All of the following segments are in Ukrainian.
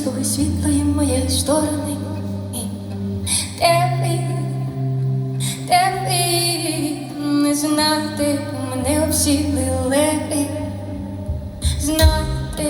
коли світло і моє сторони. Теплий, теплий, не знати мене обсіли знати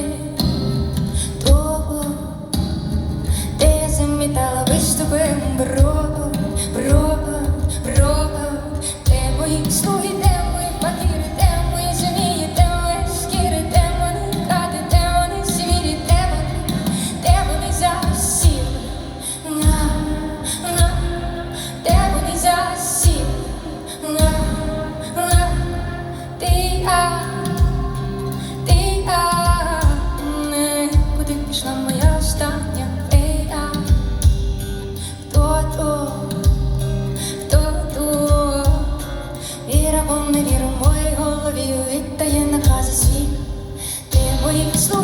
поневіру моїй голові віддає накази свій, ти моїх слов.